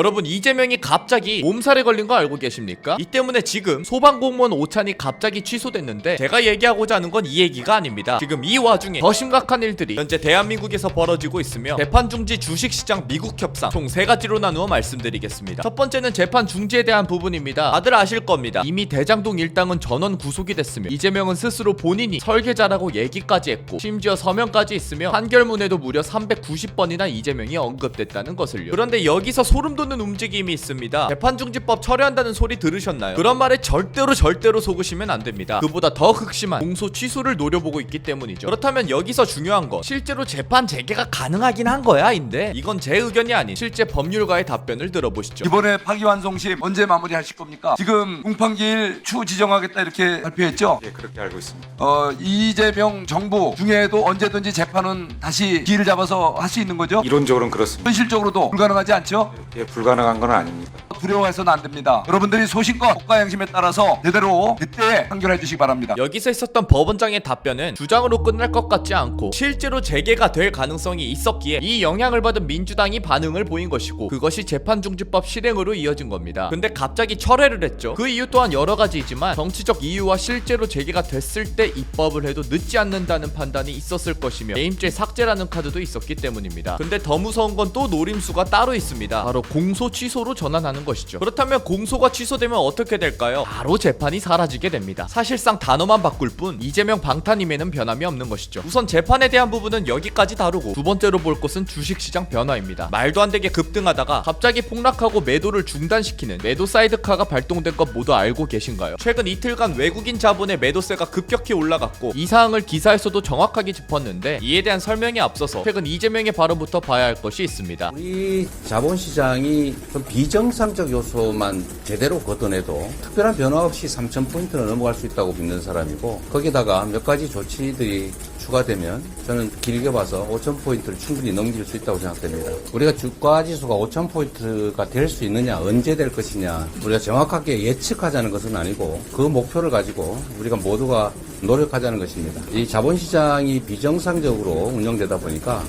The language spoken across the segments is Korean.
여러분 이재명이 갑자기 몸살에 걸린 거 알고 계십니까? 이 때문에 지금 소방공무원 오찬이 갑자기 취소됐는데 제가 얘기하고자 하는 건 이 얘기가 아닙니다. 지금 이 와중에 더 심각한 일들이 현재 대한민국에서 벌어지고 있으며 재판 중지 주식시장 미국 협상 총 세 가지로 나누어 말씀드리겠습니다. 첫 번째는 재판 중지에 대한 부분입니다. 다들 아실 겁니다. 이미 대장동 일당은 전원 구속이 됐으며 이재명은 스스로 본인이 설계자라고 얘기까지 했고 심지어 서명까지 있으며 판결문에도 무려 390번이나 이재명이 언급됐다는 것을요. 그런데 여기서 소름 돋는 움직임이 있습니다. 재판중지법 철회한다는 소리 들으셨나요? 그런 말에 절대로 절대로 속으시면 안 됩니다. 그보다 더 극심한 공소 취소를 노려보고 있기 때문이죠. 그렇다면 여기서 중요한 건 실제로 재판 재개가 가능하긴 한 거야 인데 이건 제 의견이 아닌 실제 법률가의 답변을 들어보시죠. 이번에 파기환송심 언제 마무리하실 겁니까? 지금 공판기일 추 지정하겠다 이렇게 발표했죠. 예, 그렇게 알고 있습니다. 어, 이재명 정부 중에도 언제든지 재판은 다시 기일을 잡아서 할 수 있는 거죠. 이론적으로는 그렇습니다. 현실적으로도 불가능하지 않죠. 예, 불가능한 건 아닙니다. 두려워해서는 안 됩니다. 여러분들이 소신껏 국가 양심에 따라서 제대로 그때 판결해 주시기 바랍니다. 여기서 있었던 법원장의 답변은 주장으로 끝날 것 같지 않고 실제로 재개가 될 가능성이 있었기에 이 영향을 받은 민주당이 반응을 보인 것이고 그것이 재판중지법 실행으로 이어진 겁니다. 근데 갑자기 철회를 했죠. 그 이유 또한 여러 가지이지만 정치적 이유와 실제로 재개가 됐을 때 입법을 해도 늦지 않는다는 판단이 있었을 것이며 게임죄 삭제라는 카드도 있었기 때문입니다. 근데 더 무서운 건 또 노림수가 따로 있습니다. 바로 공소 취소로 전환하는 것이죠. 그렇다면 공소가 취소되면 어떻게 될까요? 바로 재판이 사라지게 됩니다. 사실상 단어만 바꿀 뿐 이재명 방탄임에는 변함이 없는 것이죠. 우선 재판에 대한 부분은 여기까지 다루고 두 번째로 볼 것은 주식시장 변화입니다. 말도 안 되게 급등하다가 갑자기 폭락하고 매도를 중단시키는 매도 사이드카가 발동된 것 모두 알고 계신가요? 최근 이틀간 외국인 자본의 매도세가 급격히 올라갔고 이 사항을 기사에서도 정확하게 짚었는데 이에 대한 설명에 앞서서 최근 이재명의 발언부터 봐야 할 것이 있습니다. 우리 자본시장이 좀 비정상 적 요소만 제대로 걷어내도 특별한 변화 없이 3,000포인트는 넘어갈 수 있다고 믿는 사람이고 거기다가 몇 가지 조치들이 추가되면 저는 길게 봐서 5,000포인트를 충분히 넘길 수 있다고 생각됩니다. 우리가 주가 지수가 5,000포인트가 될 수 있느냐, 언제 될 것이냐, 우리가 정확하게 예측하자는 것은 아니고 그 목표를 가지고 우리가 모두가 노력하자는 것입니다. 이 자본시장이 비정상적으로 운영되다 보니까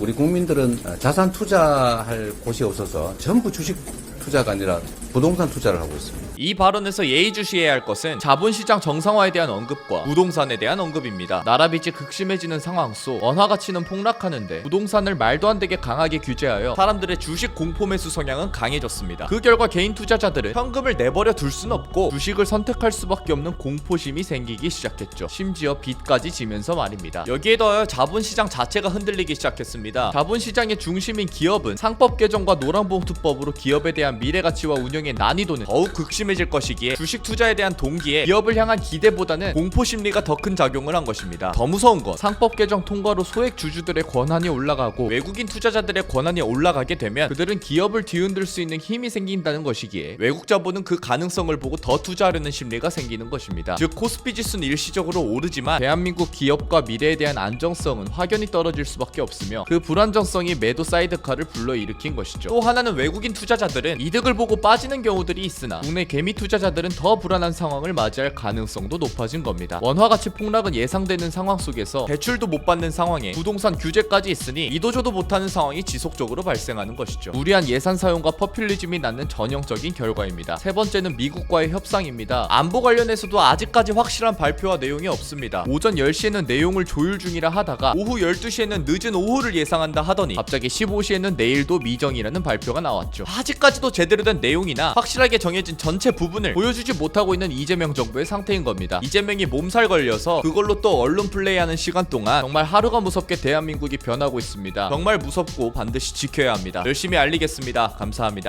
우리 국민들은 자산 투자할 곳이 없어서 전부 주식 투자가 아니라 부동산 투자를 하고 있습니다. 이 발언에서 예의주시해야 할 것은 자본시장 정상화에 대한 언급과 부동산에 대한 언급입니다. 나라 빚이 극심해지는 상황 속 원화 가치는 폭락하는데 부동산을 말도 안 되게 강하게 규제하여 사람들의 주식 공포 매수 성향은 강해졌습니다. 그 결과 개인 투자자들은 현금을 내버려 둘 순 없고 주식을 선택할 수밖에 없는 공포심이 생기기 시작했죠. 심지어 빚까지 지면서 말입니다. 여기에 더하여 자본시장 자체가 흔들리기 시작했습니다. 자본시장의 중심인 기업은 상법 개정과 노란봉투법으로 기업에 대한 미래 가치와 운영의 난이도는 더욱 극심해질 것이기에 주식 투자에 대한 동기에 기업을 향한 기대보다는 공포 심리가 더 큰 작용을 한 것입니다. 더 무서운 건 상법 개정 통과로 소액 주주들의 권한이 올라가고 외국인 투자자들의 권한이 올라가게 되면 그들은 기업을 뒤흔들 수 있는 힘이 생긴다는 것이기에 외국 자본은 그 가능성을 보고 더 투자하려는 심리가 생기는 것입니다. 즉 코스피 지수는 일시적으로 오르지만 대한민국 기업과 미래에 대한 안정성은 확연히 떨어질 수밖에 없으며 그 불안정성이 매도 사이드카를 불러일으킨 것이죠. 또 하나는 외국인 투자자들은 이득을 보고 빠지는 경우들이 있으나 국내 개미 투자자들은 더 불안한 상황을 맞이할 가능성도 높아진 겁니다. 원화 가치 폭락은 예상되는 상황 속에서 대출도 못 받는 상황에 부동산 규제까지 있으니 이도저도 못하는 상황이 지속적으로 발생하는 것이죠. 무리한 예산 사용과 퍼퓰리즘이 낳는 전형적인 결과입니다. 세 번째는 미국과의 협상입니다. 안보 관련해서도 아직까지 확실한 발표와 내용이 없습니다. 오전 10시에는 내용을 조율 중이라 하다가 오후 12시에는 늦은 오후를 예상한다 하더니 갑자기 15시에는 내일도 미정이라는 발표가 나왔죠. 아직까지도 제대로 된 내용이나 확실하게 정해진 전체 부분을 보여주지 못하고 있는 이재명 정부의 상태인 겁니다. 이재명이 몸살 걸려서 그걸로 또 언론 플레이하는 시간 동안 정말 하루가 무섭게 대한민국이 변하고 있습니다. 정말 무섭고 반드시 지켜야 합니다. 열심히 알리겠습니다. 감사합니다.